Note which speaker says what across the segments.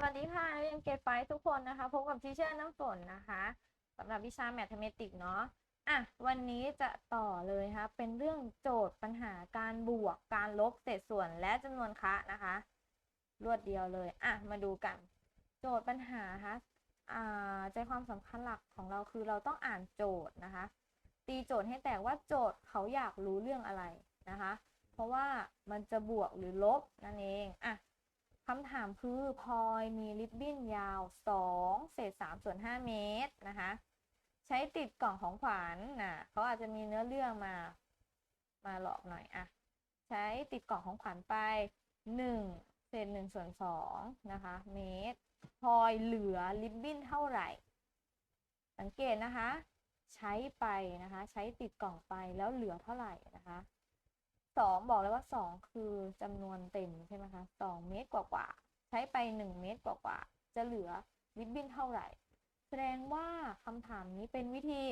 Speaker 1: สวัสดีค่ะเรียนเกรดไฟทุกคนนะคะพบกับทีเชอร์น้ำฝนนะคะสำหรับวิชาแมทเมติกเนาะอะวันนี้จะต่อเลยคะเป็นเรื่องโจทย์ปัญหาการบวกการลบเศษส่วนและจำนวนคะนะคะ รวดเดียวเลยอะมาดูกัน โจทย์ปัญหาคะอ่าใจความสำคัญหลักของเราคือเราต้องอ่านโจทย์นะคะ ตีโจทย์ให้แตกว่าโจทย์เขาอยากรู้เรื่องอะไรนะคะ เพราะว่ามันจะบวกหรือลบนั่นเองอะ คำถามคือพลอยมีริบบิ้นยาว 2 เศษ3ส่วน 5 เมตรนะคะ ใช้ติดกล่องของขวัญนะเขาอาจจะมีเนื้อเรื่องมา มาหลอกหน่อยอะใช้ติดกล่องของขวัญไป 1 เศษ1ส่วน2นะคะ เมตรพลอยเหลือริบบิ้นเท่าไหร่ สังเกตนะคะ ใช้ไปนะคะ ใช้ติดกล่องไปแล้วเหลือเท่าไหร่นะคะ สองบอกเลยว่าสองคือจำนวนเต็มใช่ไหมคะสองเมตรกว่าๆใช้ไปหนึ่งเมตรกว่าๆจะเหลือริบบิ้นเท่าไหร่ แสดงว่าคำถามนี้เป็นวิธี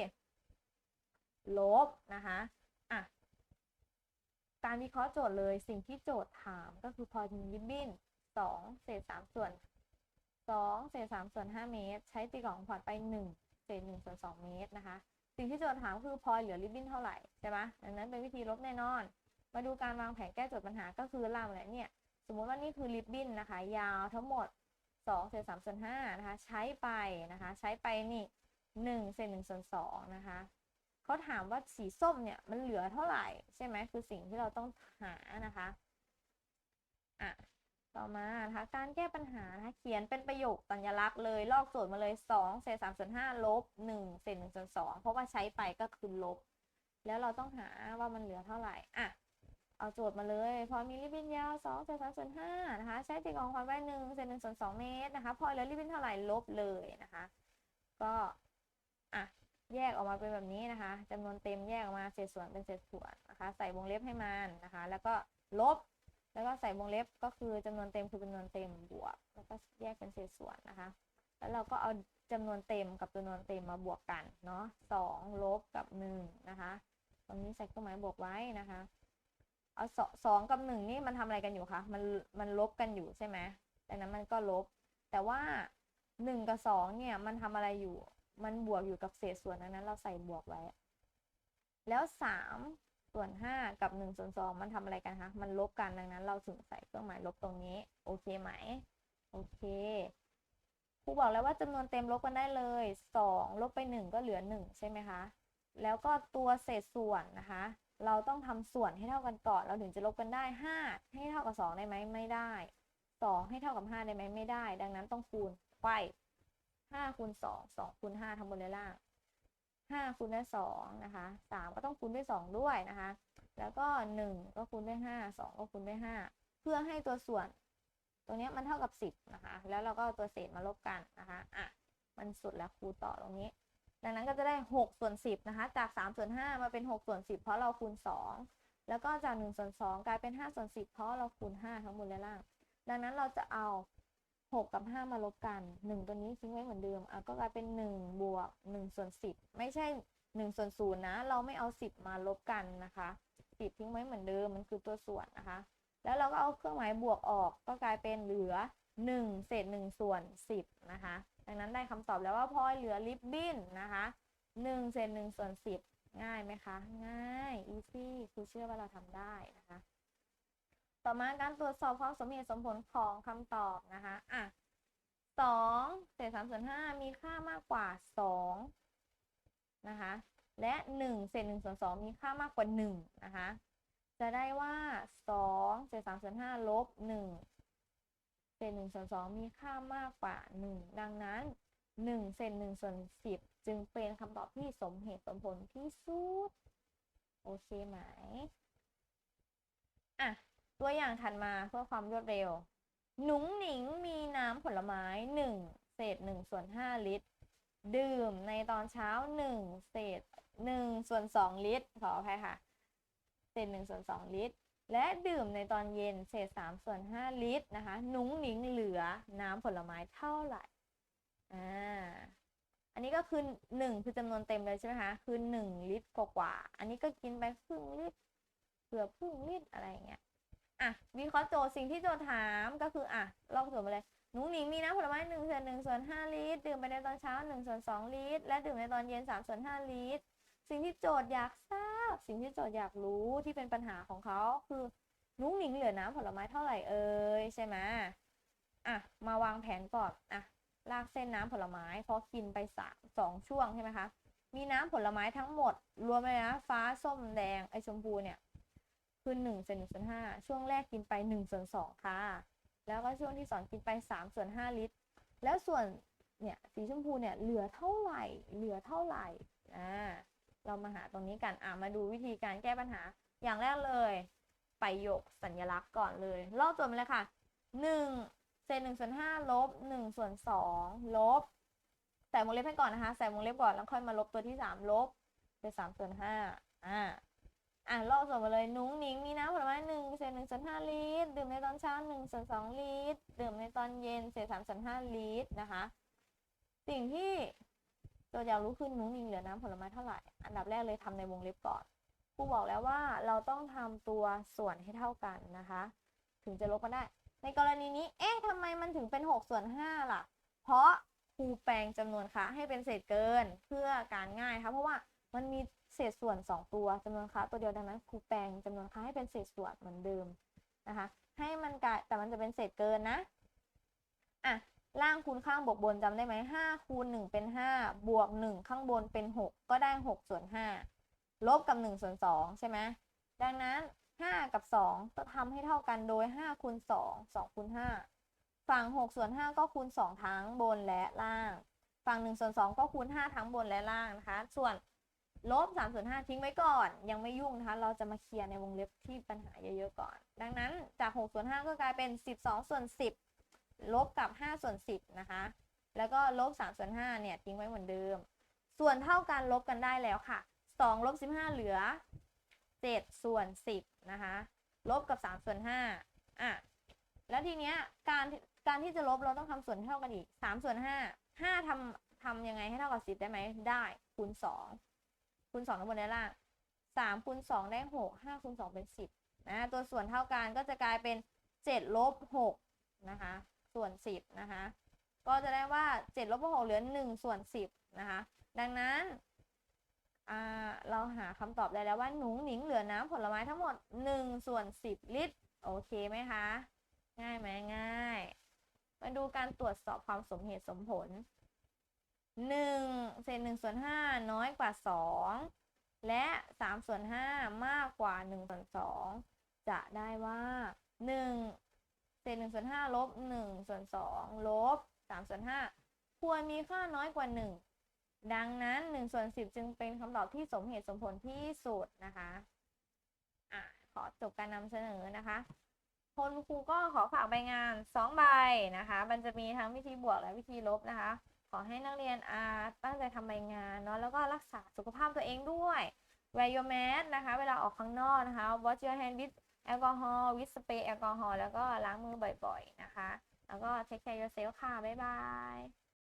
Speaker 1: ลบนะคะอะการวิเคราะห์โจทย์เลยสิ่งที่โจทย์ถามก็คือพอมีริบบิ้นสองเศษสามส่วนสองเศษสามส่วนห้าเมตร ใช้ตีกล่องขวัญไปหนึ่งเศษหนึ่งส่วนสองเมตรนะคะ สิ่งที่โจทย์ถามคือพอยเหลือริบบิ้นเท่าไหร่ใช่ไหมดังนั้นเป็นวิธีลบแน่นอน มาดูการวางแผนแก้โจทย์ปัญหาก็คือล่าเนี่ยสมมุติว่านี่คือริบบิ้นนะคะ ยาวทั้งหมด2เศษ3ส่วน5นะคะ ใช้ไปนะคะ ใช้ไปนี่1เศษ1ส่วน2นะคะเขาถามว่าสีส้มเนี่ยมันเหลือเท่าไหร่ ใช่ไหมคือสิ่งที่เราต้องหานะคะอะต่อมานะคะการแก้ปัญหานะคะเขียนเป็นประโยคสัญลักษณ์เลยลอกโจทย์มาเลย2เศษ3ส่วน5ลบ1เศษ1ส่วน2เพราะว่าใช้ไปก็คือลบ แล้วเราต้องหาว่ามันเหลือเท่าไหร่อะ เอาโจทย์มาเลย พอมีริบบิ้นยาว2เศษ3ส่วน5นะคะ ใช้ตีกองความไว้1เศษ1ส่วน2เมตรนะคะ พอเหลือริบบิ้นเท่าไหร่ลบเลยนะคะ ก็อะแยกออกมาเป็นแบบนี้นะคะจำนวนเต็มแยกออกมาเศษส่วนเป็นเศษส่วนนะคะ ใส่วงเล็บให้มันนะคะ แล้วก็ลบ แล้วก็ใส่วงเล็บก็คือจำนวนเต็มคือจำนวนเต็มบวก แล้วก็แยกเป็นเศษส่วนนะคะ แล้วเราก็เอาจำนวนเต็มกับจำนวนเต็มมาบวกกันเนาะสองลบกับหนึ่งนะคะ ตรงนี้ใส่เครื่องหมายบวกไว้นะคะ เอาสสองกับหนึ่งนี่มันทำอะไรกันอยู่คะมันมันลบกันอยู่ใช่ไหมดังนั้นมันก็ลบ แต่ว่าหนึ่งกับสองเนี่ยมันทำอะไรอยู่ มันบวกอยู่กับเศษส่วนดังนั้น เราใส่บวกไว้ แล้วสามส่วนห้ากับหนึ่งส่วนสองมันทำอะไรกันคะ มันลบกันดังนั้น เราถึงใส่เครื่องหมายลบตรงนี้ โอเคไหม โอเคครูบอกแล้วว่าจำนวนเต็มลบกันได้เลยสองลบไปหนึ่งก็เหลือหนึ่งใช่ไหมคะ แล้วก็ตัวเศษส่วนนะคะ เราต้องทำส่วนให้เท่ากันก่อน เราถึงจะลบกันได้ 5 ให้เท่ากับ 2 ได้ไหมไม่ได้ 2 ให้เท่ากับ 5 ได้ไหมไม่ได้ ดังนั้นต้องคูณไขว้5คูณ2 2คูณ5ทั้งบนและล่าง 5คูณด้วย2นะคะ 3 ก็ต้องคูณด้วย 2 ด้วยนะคะ แล้วก็ 1 ก็คูณด้วย 5 2 ก็คูณด้วย 5 เพื่อให้ตัวส่วน ตรงนี้มันเท่ากับ 10 นะคะ แล้วเราก็ตัวเศษมาลบกันนะคะ อะ มันสุดแล้วคูณต่อตรงนี้ ดังนั้นก็จะได้ 6 ส่วน 10 นะคะ จาก 3 ส่วน 5 มาเป็น 6 ส่วน 10 เพราะเราคูณ 2 แล้วก็จาก 1 ส่วน 2 กลายเป็น 5 ส่วน 10 เพราะเราคูณ 5 ทั้งบนและล่าง ดังนั้นเราจะเอา 6 กับ 5 มาลบกัน 1 ตัวนี้ทิ้งไว้เหมือนเดิมอะก็กลายเป็น 1 บวก 1 ส่วน 10 ไม่ใช่ 1 ส่วน 0 นะ เราไม่เอา 10 มาลบกันนะคะ 10 ทิ้งไว้เหมือนเดิม มันคือตัวส่วนนะคะ แล้วเราก็เอาเครื่องหมายบวกออก ก็กลายเป็นเหลือ 1 เศษ 1 ส่วน 10 นะคะ ดังนั้นได้คำตอบแล้วว่าพลอยเหลือริบบิ้นนะคะ1เศษ1ส่วน 10 ง่ายไหมคะ ง่าย easy ครูเชื่อว่าเราทำได้นะคะ ต่อมาการตรวจสอบความสมเหตุสมผลของคำตอบนะคะอะ2เศษ3ส่วน5มีค่ามากกว่า 2 นะคะ และ 1 เศษ1ส่วน2มีค่ามากกว่า 1 นะคะ จะได้ว่า 2 เศษ3ส่วน5ลบ 1 เศษ1ส่วน2มีค่ามากกว่า1ดังนั้น1เศษ1ส่วน10จึงเป็นคำตอบที่สมเหตุสมผลที่สุด โอเคไหม อะ ตัวอย่างถัดมาเพื่อความรวดเร็ว หนุงหนิงมีน้ำผลไม้1เศษ1ส่วน5ลิตร ดื่มในตอนเช้า1เศษ1ส่วน2ลิตร ขออภัยค่ะ เศษ1ส่วน2ลิตร และดื่มในตอนเย็นเศษ3ส่วน 5 ลิตรนะคะ นุ้งนิ้งเหลือน้ำผลไม้เท่าไหร่ อ่า อันนี้ก็คือหนึ่งคือจำนวนเต็มเลยใช่ไหมคะ คือหนึ่งลิตรกว่าๆอันนี้ก็กินไปครึ่งลิตรเกือครึ่งลิตรอะไรอย่างเงี้ย อะ วิเคราะห์โจทย์สิ่งที่โจทย์ถามก็คือ อะ ลอกโจทย์มาเลย นุ้งหนิงมีน้ำผลไม้หนึ่งส่วนหนึ่งส่วนห้าลิตร ดื่มไปในตอนเช้าหนึ่งส่วนสองลิตร และดื่มในตอนเย็นสามส่วนห้าลิตร สิ่งที่โจทย์อยากทราบ สิ่งที่โจทย์อยากรู้ที่เป็นปัญหาของเขาคือนุ้งหนิงเหลือน้ำผลไม้เท่าไหร่เอ่ยใช่ไหมอะมาวางแผนก่อนอะลากเส้นน้ำผลไม้พราะกินไปสามสองช่วงใช่ไหมคะมีน้ำผลไม้ทั้งหมด รวมเลยนะฟ้าส้มแดงไอชมพูเนี่ยคือหนึ่งส่วนหนึ่งส่วนห้าช่วงแรกกินไปหนึ่งส่วนสองค่ะ แล้วก็ช่วงที่สองกินไปสามส่วนห้าลิตร แล้วส่วนเนี่ยสีชมพูเนี่ยเหลือเท่าไหร่ เหลือเท่าไหร่ อ่า มาหาตรงนี้กันอ่ามาดูวิธีการแก้ปัญหา อย่างแรกเลยประโยคสัญลักษณ์ก่อนเลยลอกตัวมาเลยค่ะหนึ่งเศษหนึ่งส่วนห้าลบหนึ่งส่วนสองลบใส่วงเล็บให้ก่อนนะคะ ใส่วงเล็บก่อนแล้วค่อยมาลบตัวที่สามลบเป็นสามส่วนห้าอ่าอะลอกส่วนมาเลยนุ้งนิ้งมีน้ำผลไม้หนึ่งเศษหนึ่งส่วนห้าลิตร ดื่มในตอนเช้าหนึ่งส่วนสองลิตร ดื่มในตอนเย็นเศษสามส่วนห้าลิตรนะคะ สิ่งที่ ตัวอยากรู้คือนุ้งนิ้งเหลือน้ำผลไม้เท่าไหร่ อันดับแรกเลยทำในวงเล็บก่อนครูบอกแล้วว่าเราต้องทำตัวส่วนให้เท่ากันนะคะ ถึงจะลบกันได้ ในกรณีนี้ เอ๊ะทำไมมันถึงเป็นหกส่วนห้าล่ะ เพราะครูแปลงจำนวนค่าให้เป็นเศษเกินเพื่อการง่ายค่ะเพราะว่ามันมีเศษส่วน 2 ตัวจำนวนค่าตัวเดียวดังนั้นครูแปลงจำนวนค่าให้เป็นเศษส่วนเหมือนเดิมนะคะ ให้มันกลายแต่มันจะเป็นเศษเกินนะ อะ ล่างคูณข้างบวกบนจำได้ไหมห้าคูณหนึ่งเป็นห้าบวกหนึ่งข้างบนเป็นหกก็ได้หกส่วนห้าลบกับหนึ่งส่วนสองใช่ไหมดังนั้นห้ากับสองจะทำให้เท่ากันโดยห้าคูณสองสองคูณห้าฝั่ง6ส่วน5ก็คูณ2ทั้งบนและล่าง ฝั่ง1ส่วน2ก็คูณ5ทั้งบนและล่างนะคะ ส่วนลบ3ส่วน5ทิ้งไว้ก่อน ยังไม่ยุ่งนะคะ เราจะมาเคลียร์ในวงเล็บที่ปัญหาเยอะๆก่อน ดังนั้นจาก6ส่วน5ก็กลายเป็น 12 ส่วน 10 ลบกับ 5 ส่วน 10 นะคะ แล้วก็ลบ3ส่วน5เนี่ยทิ้งไว้เหมือนเดิม ส่วนเท่ากันลบกันได้แล้วค่ะ2ลบ15 เหลือ 7 ส่วน 10 นะคะ ลบกับ 3 ส่วน5อะ แล้วทีเนี้ยการการที่จะลบเราต้องทำส่วนเท่ากันอีกสามส่วนห้าห้าทำทำยังไงให้เท่ากับสิบได้ไหมได้คูณสองคูณสองทั้งบนและล่างสามคูณสองได้หกห้าคูณสองเป็นสิบนะตัวส่วนเท่ากันก็จะกลายเป็นเจ็ดลบหกนะคะ ส่วนสิบนะคะ ก็จะได้ว่าเจ็ดลบหกเหลือหนึ่งส่วนสิบนะคะ ดังนั้นเราหาคำตอบได้แล้วว่าหนูหนิงเหลือน้ำผลไม้ทั้งหมดหนึ่งส่วนสิบลิตร โอเคไหมคะ ง่ายไหมง่าย มาดูการตรวจสอบความสมเหตุสมผลหนึ่งเศษหนึ่งส่วนห้าน้อยกว่าสองและสามส่วนห้ามากกว่าหนึ่งส่วนสองจะได้ว่าหนึ่ง ศษหนึ่งส่วนห้าลบหนึ่งส่วนสองลบสามส่วนห้าควรมีค่าน้อยกว่าหนึ่งดังนั้นหนึ่งส่วนสิบจึงเป็นคำตอบที่สมเหตุสมผลที่สุดนะคะอะขอจบการนำเสนอนะคะคนครูก็ขอฝากใบงาน2ใบนะคะ มันจะมีทั้งวิธีบวกและวิธีลบนะคะ ขอให้นักเรียนอาตั้งใจทำใบงานเนาะ แล้วก็รักษาสุขภาพตัวเองด้วย wear your mask นะคะ เวลาออกข้างนอกนะคะ wash your hand with แอลกอฮอล์วิสเปรย์แอลกอฮอล์แล้วก็ล้างมือบ่อยๆนะคะ แล้วก็เช็คแคร์ยูเซลค่ะ บ๊ายบาย